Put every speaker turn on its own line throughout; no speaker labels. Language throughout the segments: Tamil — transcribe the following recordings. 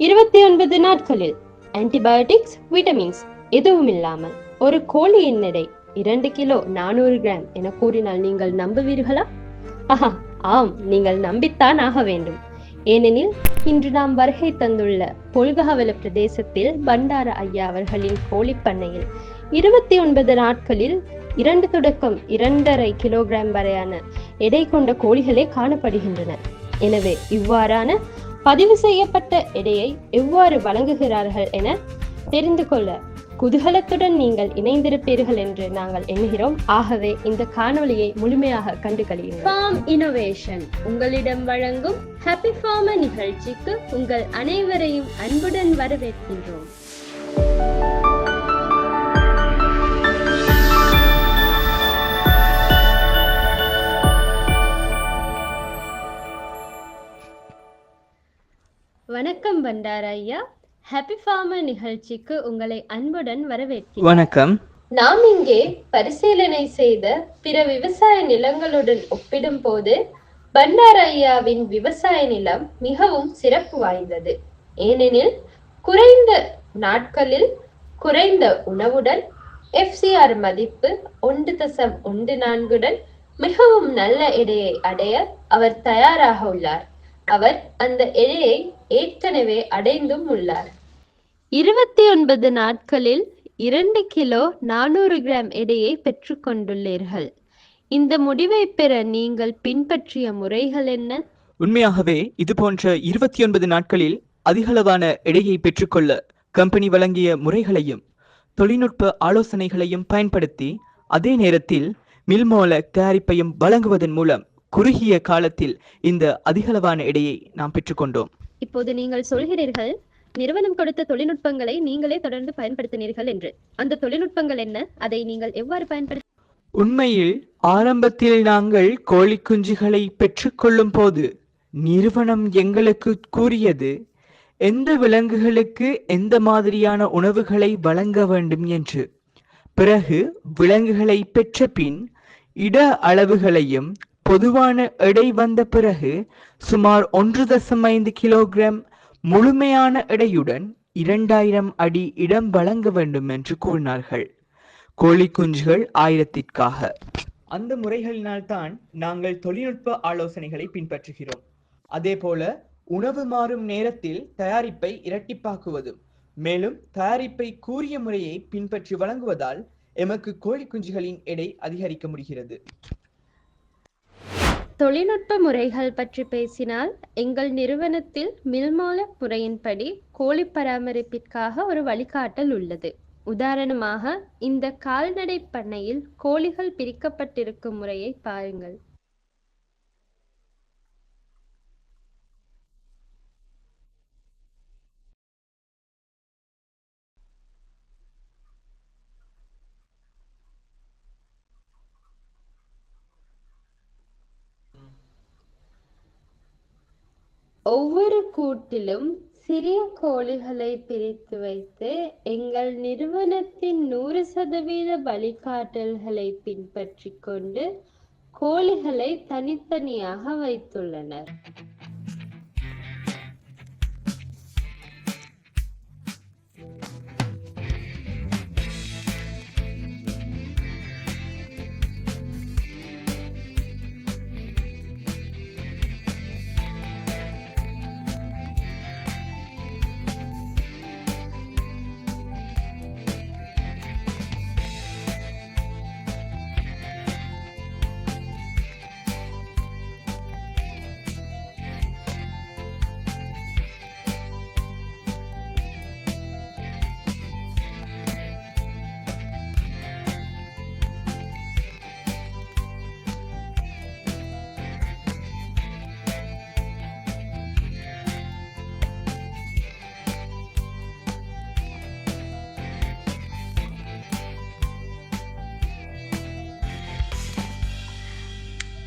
இருபத்தி ஒன்பது நாட்களில் ஆன்டிபயோட்டிக்ஸ் விட்டமின்ஸ் எதுவும் இல்லாமல் ஒரு கோழியின் எடை இரண்டு கிலோ நானூறு கிராம் என கூறினால் நீங்கள் நம்புவீர்களா? ஆஹா ஆம் நீங்கள் நம்பித்தான் ஆக வேண்டும். ஏனெனில் இன்று நாம் வருகை தந்துள்ள பொல்கஹவல பிரதேசத்தில் பண்டார ஐயா அவர்களின் கோழி பண்ணையில் இருபத்தி ஒன்பது நாட்களில் இரண்டு தொடக்கம் இரண்டரை கிலோகிராம் வரையான எடை கொண்ட கோழிகளே காணப்படுகின்றன. எனவே இவ்வாறான பதிவு செய்யப்பட்ட எடையை எவ்வாறு வழங்குகிறார்கள் என தெரிந்து கொள்ள குதூகலத்துடன் நீங்கள் இணைந்திருப்பீர்கள் என்று நாங்கள் எண்ணுகிறோம். ஆகவே இந்த காணொளியை முழுமையாக கண்டு கழியுங்கள் ஃபார்ம் இனோவேஷன் உங்களிடம் வழங்கும் ஹாப்பி ஃபார்மர் நிகழ்ச்சிக்கு உங்கள் அனைவரையும் அன்புடன் வரவேற்கின்றோம். வணக்கம் பண்டார ஐயா. ஹாப்பி ஃபார்மர் நிகழ்ச்சிக்கு உங்களை அன்புடன் வரவேற்கிறேன்.
வணக்கம்.
நாம் இங்கே பரிசீலனை செய்த பிற விவசாய நிலங்களுடன் ஒப்பிடும்போது பண்டார ஐயாவின் விவசாய நிலம் மிகவும் சிறப்பு வாய்ந்தது. ஏனெனில் குறைந்த நாட்களில் குறைந்த உணவுடன் எஃப்சிஆர் மதிப்பு ஒன்று தசம் ஒன்று நான்குடன் மிகவும் நல்ல எடையை அடைய அவர் தயாராக உள்ளார். அவர் அந்த எடையை ஏற்கனவே அடைந்தும் உள்ளார். இருபத்தி ஒன்பது நாட்களில் இரண்டு கிலோ நானூறு கிராம் எடையை பெற்றுக்கொண்டுள்ளீர்கள் இந்த முடிவை பெற நீங்கள் பின்பற்றிய முறைகள் என்ன?
உண்மையாகவே இது போன்ற இருபத்தி ஒன்பது நாட்களில் அதிகளவான எடையை பெற்றுக்கொள்ள கம்பெனி வழங்கிய முறைகளையும் தொழில்நுட்ப ஆலோசனைகளையும் பயன்படுத்தி அதே நேரத்தில் மில்மோல தயாரிப்பையும் வழங்குவதன் மூலம் குறுகிய காலத்தில் இந்த அதிகளவான எடையை நாம் பெற்றுக்கொண்டோம்
இப்போது நீங்கள் சொல்கிறீர்கள் நிறுவனம் கொடுத்த தொழில்நுட்பங்களை நீங்களே தொடர்ந்து பயன்படுத்தினீர்கள் என்று. அந்த தொழில்நுட்பங்கள் என்ன? அதை நீங்கள் எவ்வாறு பயன்படுத்த
உண்மையில் ஆரம்பத்தில் நாங்கள் கோழி குஞ்சுகளை பெற்றுக்கொள்ளும் போது நிறுவனம் எங்களுக்கு கூறியது எந்த விலங்குகளுக்கு எந்த மாதிரியான உணவுகளை வழங்க வேண்டும்? என்று. பிறகு விலங்குகளை பெற்ற பின் இட அளவுகளையும் பொதுவான எடை வந்த பிறகு சுமார் ஒன்று தசம் ஐந்து கிலோகிராம் முழுமையான எடையுடன் இரண்டாயிரம் அடி இடம் வழங்க வேண்டும் என்று கூறினார்கள். கோழி குஞ்சுகள் ஆயிரத்திற்காக. அந்த முறைகளினால்தான் நாங்கள் தொழில்நுட்ப ஆலோசனைகளை பின்பற்றுகிறோம். அதே போல உணவு மாறும் நேரத்தில் தயாரிப்பை இரட்டிப்பாக்குவதும் மேலும் தயாரிப்பை கூறிய முறையை பின்பற்றி வழங்குவதால் எமக்கு கோழி குஞ்சுகளின் எடை அதிகரிக்க முடிகிறது.
தொழில்நுட்ப முறைகள் பற்றி பேசினால் எங்கள் நிறுவனத்தில் மில்மோல முறையின்படி கோழி பராமரிப்பிற்காக ஒரு வழிகாட்டல் உள்ளது. உதாரணமாக இந்த கால்நடை பண்ணையில் கோழிகள் பிரிக்கப்பட்டிருக்கும் முறையை பாருங்கள். ஒவ்வொரு கூட்டிலும் சிறிய கோழிகளை பிரித்து வைத்து எங்கள் நிறுவனத்தின் நூறு சதவீத வழிகாட்டல்களை பின்பற்றிக் கொண்டு கோழிகளை தனித்தனியாக வைத்துள்ளனர்.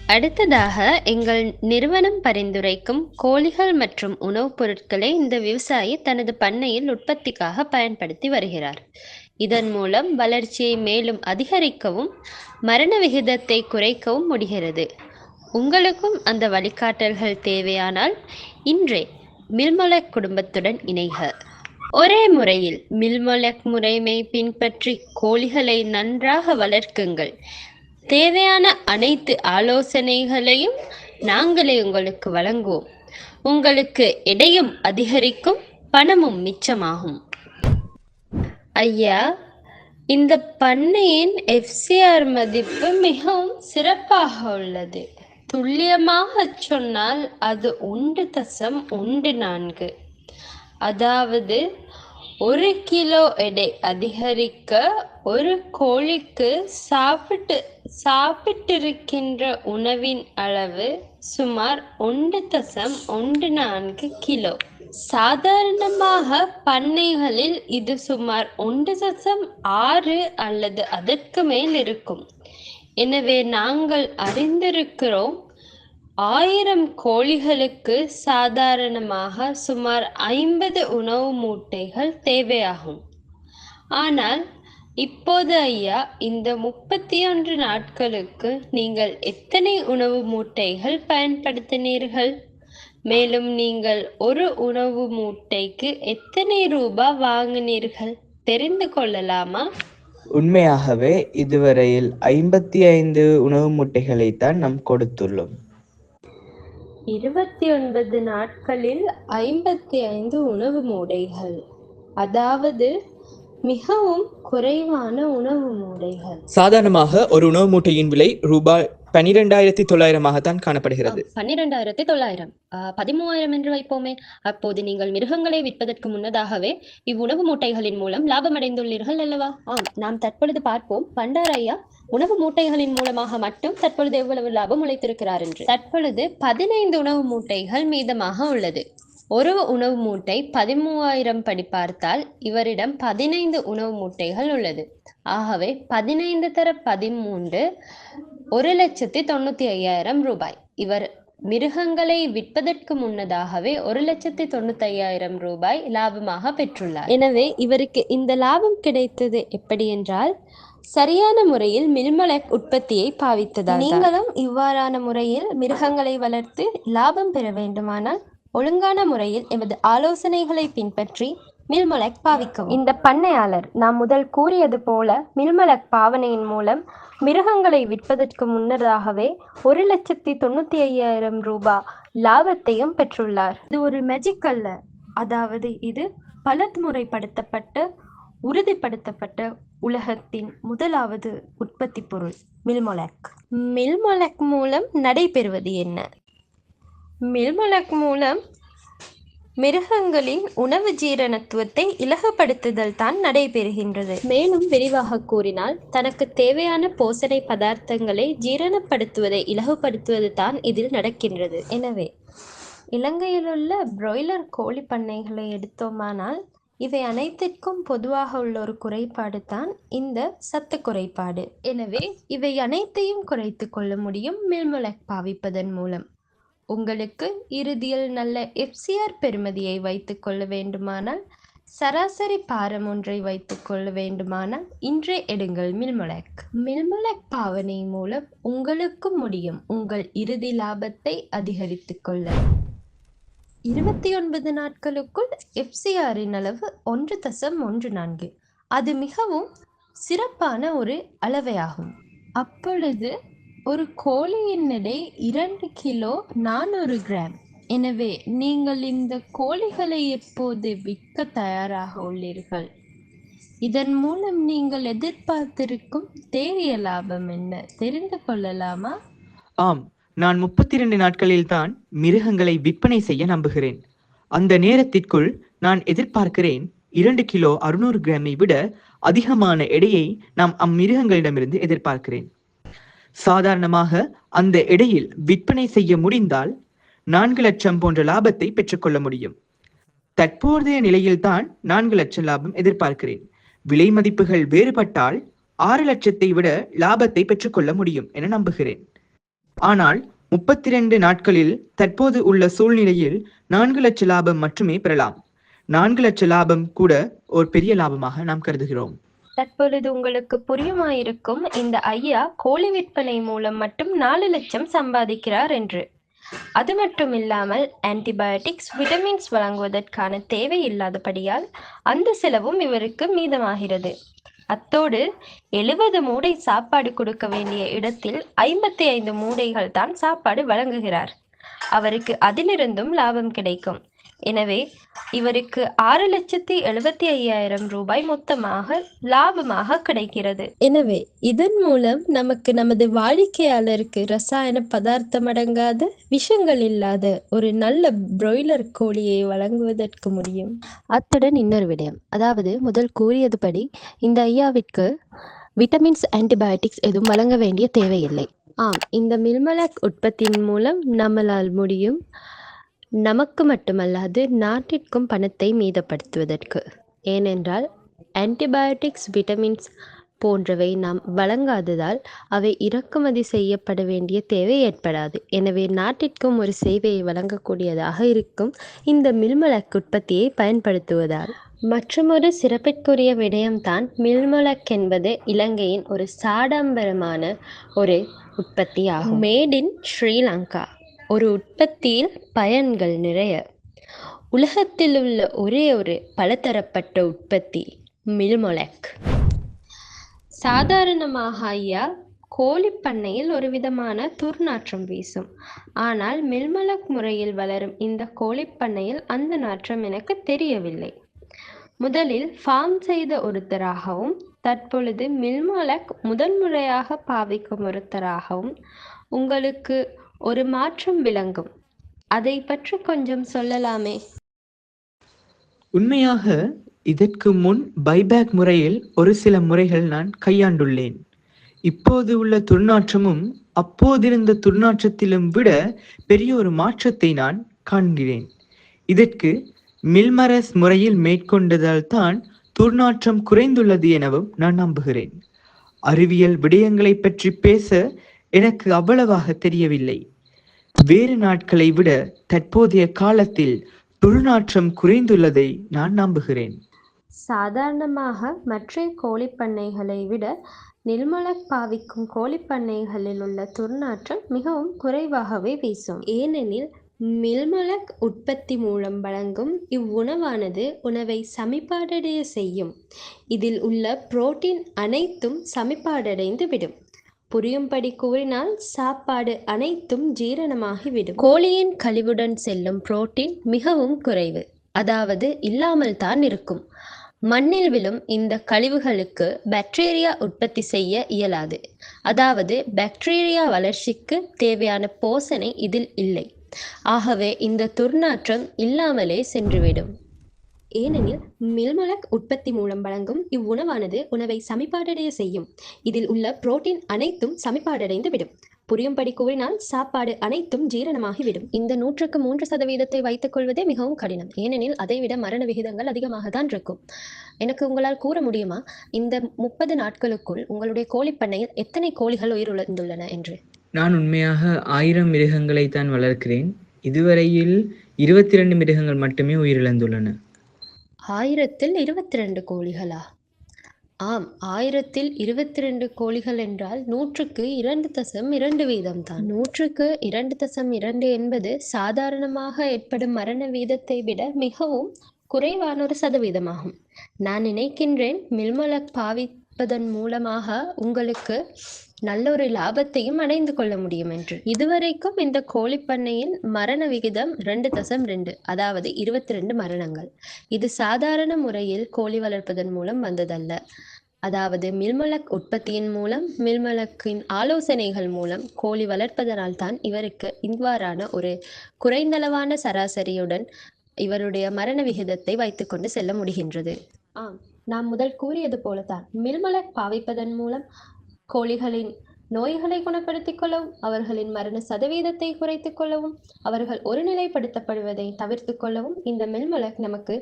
அடுத்ததாக எங்கள் நிறுவனம் பரிந்துரைக்கும் கோழிகள் மற்றும் உணவுப் பொருட்களை இந்த விவசாயி தனது பண்ணையில் உற்பத்திக்காக பயன்படுத்தி வருகிறார். இதன் மூலம் வளர்ச்சியை மேலும் அதிகரிக்கவும் மரண விகிதத்தை குறைக்கவும் முடிகிறது. உங்களுக்கும் அந்த வழிகாட்டல்கள் தேவையானால் இன்றே மில்மொலக் குடும்பத்துடன் இணைக. ஒரே முறையில் மில்மொலக் முறைமை பின்பற்றி கோழிகளை நன்றாக வளர்க்குங்கள். தேவையான அனைத்து ஆலோசனைகளையும் நாங்களே உங்களுக்கு வழங்குவோம். உங்களுக்கு எடையும் அதிகரிக்கும் பணமும் மிச்சமாகும். ஐயா இந்த பண்ணையின் எஃப்சிஆர் மதிப்பு மிகவும் சிறப்பாக உள்ளது. துல்லியமாக சொன்னால் அது ஒன்று தசம் ஒன்று நான்கு. அதாவது ஒரு கிலோ எடை அதிகரிக்க ஒரு கோழிக்கு சாப்பிட்டு சாப்பிட்டிருக்கின்ற உணவின் அளவு சுமார் ஒன்று தசம் ஒன்று நான்கு கிலோ. சாதாரணமாக பண்ணைகளில் இது சுமார் ஒன்று தசம் ஆறு அல்லது அதற்கு மேல் இருக்கும். எனவே நாங்கள் அறிந்திருக்கிறோம் ஆயிரம் கோழிகளுக்கு சாதாரணமாக சுமார் ஐம்பது உணவு மூட்டைகள் தேவையாகும். ஆனால் இப்போது ஐயா இந்த முப்பத்தி ஒன்று நாட்களுக்கு நீங்கள் எத்தனை உணவு மூட்டைகள் பயன்படுத்தினீர்கள்? மேலும் நீங்கள் ஒரு உணவு மூட்டைக்கு எத்தனை ரூபாய் வாங்கினீர்கள்? தெரிந்து கொள்ளலாமா?
உண்மையாகவே இதுவரையில் ஐம்பத்தி ஐந்து உணவு முட்டைகளைத்தான் நாம் கொடுத்துள்ளோம்.
இருபத்தி ஒன்பது நாட்களில் ஐம்பத்தி ஐந்து உணவு மூடைகள் அதாவது மிகவும் குறைவான உணவு மூடைகள்.
சாதாரணமாக ஒரு உணவு மூட்டையின் விலை ரூபாய் பனிரெண்டாயிரத்தி தொள்ளாயிரமாகத்தான் காணப்படுகிறது.
பன்னிரெண்டாயிரத்தி தொள்ளாயிரம். பதிமூவாயிரம் என்று வைப்போமே. அப்போது நீங்கள் மிருகங்களை விற்பதற்கு முன்னதாகவே இவ்வுணவு மூட்டைகளின் மூலம் லாபம் அடைந்துள்ளீர்கள் அல்லவா? ஆம் நாம் தற்பொழுது பார்ப்போம். பண்டாரையா உணவு மூட்டைகளின் மூலமாக மட்டும் தற்பொழுது எவ்வளவு லாபம் உழைத்திருக்கிறார் என்று. தற்பொழுது பதினைந்து உணவு மூட்டைகள் மீதமாக உள்ளது. ஒரு உணவு மூட்டை பதிமூவாயிரம் படி பார்த்தால் இவரிடம் பதினைந்து உணவு மூட்டைகள் உள்ளது. ஆகவே பதினைந்து தர பதிமூன்று ஒரு லட்சத்தி தொண்ணூத்தி ஐயாயிரம் ரூபாய். இவர் மிருகங்களை விற்பதற்கு முன்னதாகவே ஒரு லட்சத்தி தொண்ணூத்தி ஐயாயிரம் ரூபாய் லாபமாக பெற்றுள்ளார். எனவே இவருக்கு இந்த லாபம் கிடைத்தது எப்படி என்றால் சரியான முறையில் மில்மலை உற்பத்தியை பாவித்ததால் நீங்களும் இவ்வாறான முறையில் மிருகங்களை வளர்த்து லாபம் பெற வேண்டுமானால் ஒழுங்கான முறையில் எமது ஆலோசனைகளை பின்பற்றி மில்மலக் பாவிக்கவும். இந்த பண்ணையாளர் நாம் முதல் கூறியது போல மில்மலக் பாவனையின் மூலம் மிருகங்களை விற்பதற்கு முன்னதாகவே ஒரு லட்சத்தி தொண்ணூத்தி ஐயாயிரம் ரூபாய் லாபத்தையும் பெற்றுள்ளார். இது ஒரு மேஜிக் அல்ல. அதாவது இது பலமுறைப்படுத்தப்பட்ட உறுதிப்படுத்தப்பட்ட உலகத்தின் முதலாவது உற்பத்தி பொருள் மில்மொலக். மில்மொலக் மூலம் நடைபெறுவது என்ன? மில்மலக் மூலம் மிருகங்களின் உணவு ஜீரணத்துவத்தை இலகுபடுத்துதல் தான் நடைபெறுகின்றது. மேலும் விரிவாக கூறினால் தனக்கு தேவையான போசனை பதார்த்தங்களை ஜீரணப்படுத்துவதை இலகுபடுத்துவது தான் இதில் நடக்கின்றது. எனவே இலங்கையிலுள்ள பிராய்லர் கோழி பண்ணைகளை எடுத்தோமானால் இவை அனைத்திற்கும் பொதுவாக உள்ள ஒரு குறைபாடு தான் இந்த சத்து குறைபாடு. எனவே இவை அனைத்தையும் குறைத்து கொள்ள முடியும் மில்முலக் பாவிப்பதன் மூலம். உங்களுக்கு இறுதியில் நல்ல எஃப்சிஆர் பெறுமதியை வைத்துக் கொள்ள வேண்டுமானால் சராசரி பாரம் ஒன்றை வைத்துக் கொள்ள வேண்டுமானால் இன்றே எடுங்கள் மில்முலக். மில்முலக் பாவனை மூலம் உங்களுக்கும் முடியும். உங்கள் இறுதி லாபத்தை அதிகரித்துக் கொள்ள. இருபத்தி ஒன்பது நாட்களுக்குள் எஃப்சிஆரின் அளவு ஒன்று தசம் ஒன்று நான்கு. அது மிகவும் சிறப்பான ஒரு அளவையாகும். அப்பொழுது ஒரு கோழியின் எடை இரண்டு கிலோ நானூறு கிராம். எனவே நீங்கள் இந்த கோழிகளை எப்போது விற்க தயாராக உள்ளீர்கள்? இதன் மூலம் நீங்கள் எதிர்பார்த்திருக்கும் தேறிய லாபம் என்ன? தெரிந்து கொள்ளலாமா?
ஆம் நான் முப்பத்தி இரண்டு நாட்களில் தான் மிருகங்களை விற்பனை செய்ய நம்புகிறேன். அந்த நேரத்திற்குள் நான் எதிர்பார்க்கிறேன் இரண்டு கிலோ அறுநூறு கிராமை விட அதிகமான எடையை நாம் அம்மிருகங்களிடமிருந்து எதிர்பார்க்கிறேன். சாதாரணமாக அந்த எடையில் விற்பனை செய்ய முடிந்தால் நான்கு லட்சம் போன்ற லாபத்தை பெற்றுக்கொள்ள முடியும். தற்போதைய நிலையில்தான் நான்கு லட்சம் லாபம் எதிர்பார்க்கிறேன். விலை மதிப்புகள் வேறுபட்டால் ஆறு லட்சத்தை விட லாபத்தை பெற்றுக்கொள்ள முடியும் என நம்புகிறேன். ஆனால் முப்பத்தி ரெண்டு நாட்களில் தற்போது உள்ள சூழ்நிலையில் நான்கு லட்ச லாபம் மட்டுமே பெறலாம். நான்கு லட்ச லாபம் கூட ஒரு பெரிய லாபமாக நாம் கருதுகிறோம்.
தற்பொழுது உங்களுக்கு புரியுமாயிருக்கும் இந்த ஐயா கோழி விற்பனை மூலம் மட்டும் நாலு லட்சம் சம்பாதிக்கிறார் என்று.
அது மட்டும் இல்லாமல் ஆன்டிபயோட்டிக்ஸ் விட்டமின்ஸ் வழங்குவதற்கான தேவை இல்லாதபடியால் அந்த செலவும் இவருக்கு மீதமாகிறது. அத்தோடு எழுபது மூடை சாப்பாடு கொடுக்க வேண்டிய இடத்தில் ஐம்பத்தி ஐந்து மூடைகள் தான் சாப்பாடு வழங்குகிறார். அவருக்கு அதிலிருந்தும் லாபம் கிடைக்கும். எனவே இவருக்கு ஆறு லட்சத்தி எழுபத்தி ஐயாயிரம் ரூபாய் மொத்தமாக லாபமாக கிடைக்கிறது.
எனவே இதன் மூலம் நமக்கு நமது வாடிக்கையாளருக்கு ரசாயன பதார்த்தம் அடங்காத விஷங்கள் இல்லாத ஒரு நல்ல பிராய்லர் கோழியை வழங்குவதற்கு முடியும். அத்துடன் இன்னொரு விடயம் அதாவது முதல் கூறியதுபடி இந்த ஐயாவிற்கு விட்டமின்ஸ் ஆன்டிபயோட்டிக்ஸ் எதுவும் வழங்க வேண்டிய தேவையில்லை. ஆம் இந்த மில்மலாக் உற்பத்தியின் மூலம் நம்மளால் முடியும் நமக்கு மட்டுமல்லாது நாட்டிற்கும் பணத்தை மீதப்படுத்துவதற்கு. ஏனென்றால் ஆன்டிபயோட்டிக்ஸ் விட்டமின்ஸ் போன்றவை நாம் வழங்காததால் அவை இறக்குமதி செய்யப்பட வேண்டிய தேவை ஏற்படாது. எனவே நாட்டிற்கும் ஒரு சேவையை வழங்கக்கூடியதாக இருக்கும் இந்த மில்மலக் உற்பத்தியை பயன்படுத்துவதால். மற்றொரு சிறப்பிற்குரிய விடயம்தான் மில்மலக் என்பது இலங்கையின் ஒரு சாடம்பரமான ஒரு உற்பத்தி ஆகும் மேட் இன் ஸ்ரீலங்கா. ஒரு உற்பத்தியில் பயன்கள் நிறைய. உலகத்தில் உள்ள ஒரே ஒரு பலதரப்பட்ட உற்பத்தி மில்மொலக். சாதாரணமாக ஐயா கோழி பண்ணையில் ஒரு விதமான துர்நாற்றம் வீசும். ஆனால் மில்மலக் முறையில் வளரும் இந்த கோழி பண்ணையில் அந்த நாற்றம் எனக்கு தெரியவில்லை. முதலில் ஃபார்ம் செய்த ஒருத்தராகவும் தற்பொழுது மில்மலக் முதன்முறையாக பாவிக்கும் ஒருத்தராகவும் உங்களுக்கு ஒரு மாற்றம் விளங்கும். அதை பற்றி கொஞ்சம் சொல்லலாமே.
உண்மையாக இதற்கு முன் பைபேக் முறையில் ஒரு சில முறைகள் நான் கையாண்டுள்ளேன். இப்போது உள்ள துர்நாற்றமும் அப்போதிருந்த துர்நாற்றத்திலும் விட பெரிய ஒரு மாற்றத்தை நான் காண்கிறேன். இதற்கு மில்மரஸ் முறையில் மேற்கொண்டதால் தான் துர்நாற்றம் குறைந்துள்ளது எனவும் நான் நம்புகிறேன். அறிவியல் விடயங்களை பற்றி பேச எனக்கு அவ்வளவாக தெரியவில்லை. வேறு நாட்களை விட தற்போதைய காலத்தில் துர்நாற்றம் குறைந்துள்ளதை நான் நம்புகிறேன்.
சாதாரணமாக மற்ற கோழிப்பண்ணைகளை விட நில்மலக் பாவிக்கும் கோழிப்பண்ணைகளில் உள்ள துர்நாற்றம் மிகவும் குறைவாகவே வீசும். ஏனெனில் மில்மலக் உற்பத்தி மூலம் வழங்கும் இவ்வுணவானது உணவை சமிப்பாடடைய செய்யும். இதில் உள்ள புரோட்டீன் அனைத்தும் சமிப்பாடடைந்து விடும். புரியும்படி கூறினால் சாப்பாடு அனைத்தும் ஜீரணமாகிவிடும். கோழியின் கழிவுடன் செல்லும் புரோட்டீன் மிகவும் குறைவு. அதாவது இல்லாமல் தான் இருக்கும். மண்ணில் விழும் இந்த கழிவுகளுக்கு பாக்டீரியா உற்பத்தி செய்ய இயலாது. அதாவது பாக்டீரியா வளர்ச்சிக்கு தேவையான போசனை இதில் இல்லை. ஆகவே இந்த துர்நாற்றம் இல்லாமலே சென்றுவிடும். ஏனெனில் மில்மலக் உற்பத்தி மூலம் வழங்கும் இவ்வுணவானது உணவை சமிபாடடைய செய்யும். இதில் உள்ள புரோட்டீன் அனைத்தும் சமிபாடடைந்து விடும் புரியும்படி கூறினால் சாப்பாடு அனைத்தும் ஜீரணமாகிவிடும். இந்த நூற்றுக்கு மூன்று சதவீதத்தை வைத்துக் கொள்வதே மிகவும் கடினம். ஏனெனில் அதைவிட மரண விகிதங்கள் அதிகமாக தான் இருக்கும். எனக்கு உங்களால் கூற முடியுமா? இந்த முப்பது நாட்களுக்குள் உங்களுடைய கோழிப்பண்ணையில் எத்தனை கோழிகள் உயிரிழந்துள்ளன என்று?
நான் உண்மையாக ஆயிரம் மிருகங்களை தான் வளர்க்கிறேன். இதுவரையில் இருபத்தி ரெண்டு மிருகங்கள் மட்டுமே உயிரிழந்துள்ளன.
ஆயிரத்தில் இருபத்தி ரெண்டு கோழிகளா? ஆம் ஆயிரத்தில் இருபத்தி ரெண்டு கோழிகள் என்றால் நூற்றுக்கு இரண்டு தசம் இரண்டு வீதம் தான் நூற்றுக்கு இரண்டு தசம் இரண்டு என்பது சாதாரணமாக ஏற்படும் மரண வீதத்தை விட மிகவும் குறைவான ஒரு சதவீதமாகும். நான் நினைக்கின்றேன் மில்மலக் பாவிப்பதன் மூலமாக உங்களுக்கு நல்ல ஒரு லாபத்தையும் அடைந்து கொள்ள முடியும் என்று. இதுவரைக்கும் இந்த கோழிப்பண்ணையின் மரண விகிதம் ரெண்டு தசம் ரெண்டு அதாவது இருபத்தி ரெண்டு மரணங்கள். இது சாதாரண முறையில் கோழி வளர்ப்பதன் மூலம் வந்ததல்ல. அதாவது மில்மலக் உற்பத்தியின் மூலம் மில்மலக்கின் ஆலோசனைகள் மூலம் கோழி வளர்ப்பதனால் தான் இவருக்கு இவ்வாறான ஒரு குறைந்தளவான சராசரியுடன் இவருடைய மரண விகிதத்தை வைத்துக்கொண்டு செல்ல முடிகின்றது. ஆம் நாம் முதல் கூறியது போலத்தான். மில்மலக் பாவிப்பதன் மூலம் கோழிகளின் நோய்களை குணப்படுத்திக் கொள்ளவும் அவர்களின் மரண சதவீதத்தை குறைத்துக் கொள்ளவும் அவர்கள் ஒருநிலைப்படுத்தப்படுவதை தவிர்த்து கொள்ளவும் இந்த மெல்மலக் நமக்கு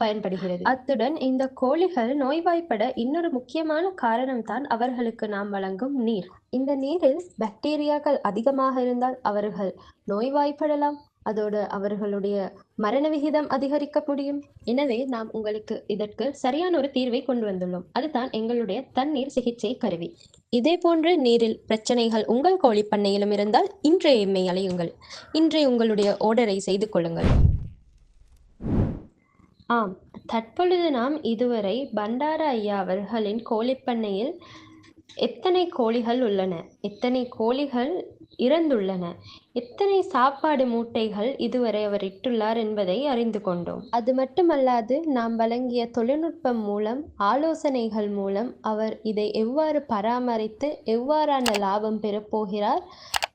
பயன்படுகிறது. அத்துடன் இந்த கோழிகள் நோய்வாய்ப்பட இன்னொரு முக்கியமான காரணம் தான் அவர்களுக்கு நாம் வழங்கும் நீர். இந்த நீரில் பாக்டீரியாக்கள் அதிகமாக இருந்தால் அவர்கள் நோய்வாய்ப்படலாம். அதோடு அவர்களுடைய மரண விகிதம் அதிகரிக்க முடியும். எனவே நாம் உங்களுக்கு இதற்கு சரியான ஒரு தீர்வை கொண்டு வந்துள்ளோம். அதுதான் எங்களுடைய தண்ணீர் சிகிச்சை கருவி. இதே போன்று நீரில் பிரச்சனைகள் உங்கள் கோழி பண்ணையிலும் இருந்தால் இன்றைய எம்மை அலையுங்கள் இன்றைய உங்களுடைய ஓர்டரை செய்து கொள்ளுங்கள். ஆம். தற்பொழுது நாம் இதுவரை பண்டார ஐயா அவர்களின் கோழிப்பண்ணையில் எத்தனை கோழிகள் உள்ளன? எத்தனை கோழிகள் இறந்துள்ளன? எத்தனை சாப்பாடு மூட்டைகள் இதுவரை அவர் இட்டுள்ளார் என்பதை அறிந்து கொண்டோம். அது மட்டுமல்லாது நாம் வழங்கிய தொழில்நுட்பம் மூலம் ஆலோசனைகள் மூலம் அவர் இதை எவ்வாறு பராமரித்து எவ்வாறான லாபம் பெறப்போகிறார்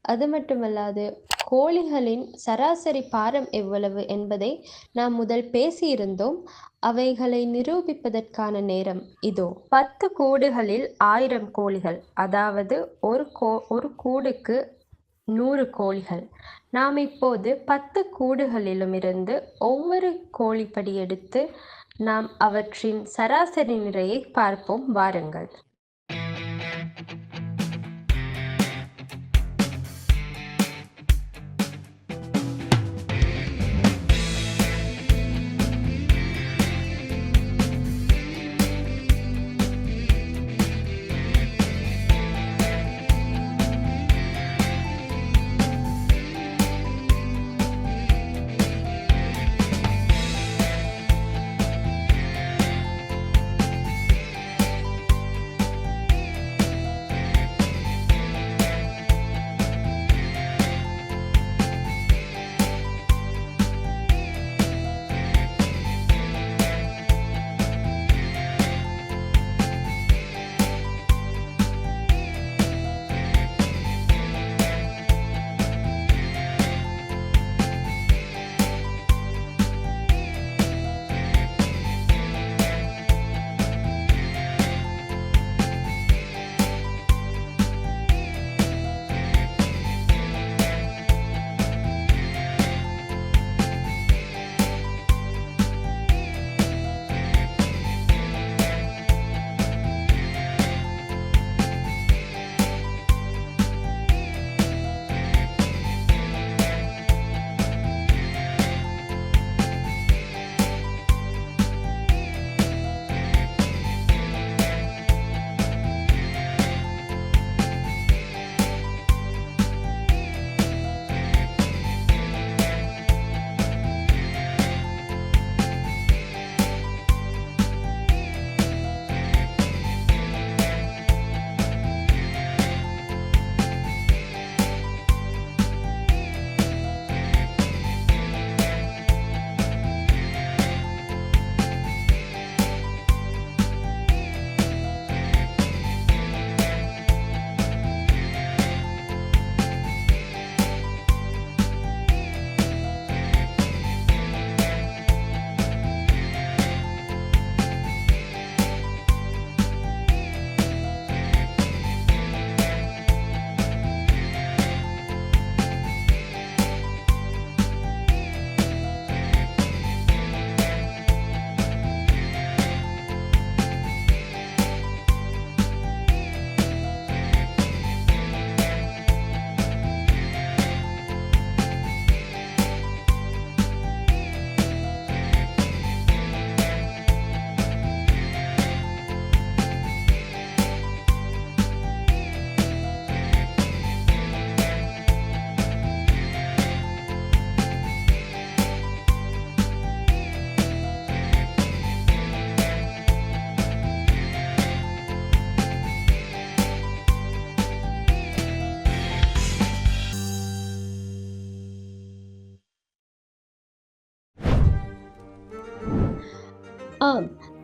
அது மட்டுமல்லாது கோழிகளின் சராசரி பாரம் எவ்வளவு என்பதை நாம் முதல் பேசியிருந்தோம். அவைகளை நிரூபிப்பதற்கான நேரம் இதோ. பத்து கூடுகளில் ஆயிரம் கோழிகள் அதாவது ஒரு கோ ஒரு கூடுக்கு நூறு கோழிகள். நாம் இப்போது பத்து கூடுகளிலும் இருந்து ஒவ்வொரு கோழிப்படி எடுத்து நாம் அவற்றின் சராசரி நிறையை பார்ப்போம். வாருங்கள்.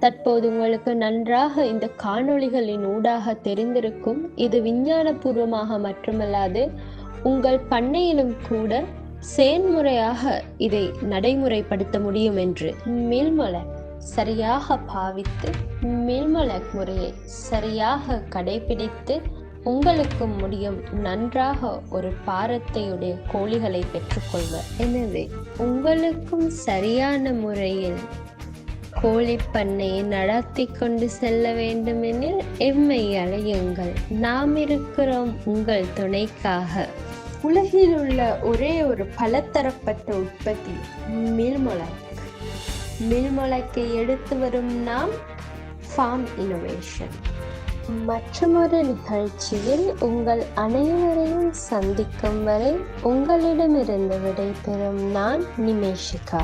தற்போது உங்களுக்கு நன்றாக இந்த காணொளிகளின் ஊடாக தெரிந்திருக்கும் இது விஞ்ஞானபூர்வமாக மட்டுமல்லாது உங்கள் பண்ணையிலும் கூட செயன்முறையாக இதை நடைமுறைப்படுத்த முடியும் என்று மில்மலக் சரியாக பாவித்து மில்மலக் முறையை சரியாக கடைபிடித்து உங்களுக்கும் முடியும் நன்றாக ஒரு பாரத்தையுடைய கோழிகளை பெற்றுக்கொள்வர். எனவே உங்களுக்கும் சரியான முறையில் கோழி பண்ணையை நடத்தி கொண்டு செல்ல வேண்டுமெனில் எம்மை அலையுங்கள் நாம் இருக்கிறோம் உங்கள் துணைக்காக. உலகில் உள்ள ஒரே ஒரு பலதரப்பட்ட உற்பத்தி மில்மொழக்கு மில்மொலக்கை எடுத்து வரும் நாம் ஃபார்ம் இனோவேஷன்
மற்றொரு நிகழ்ச்சியில் உங்கள் அனைவரையும் சந்திக்கும் வரை உங்களிடமிருந்து விடைபெறும் நான் நிமேஷிகா.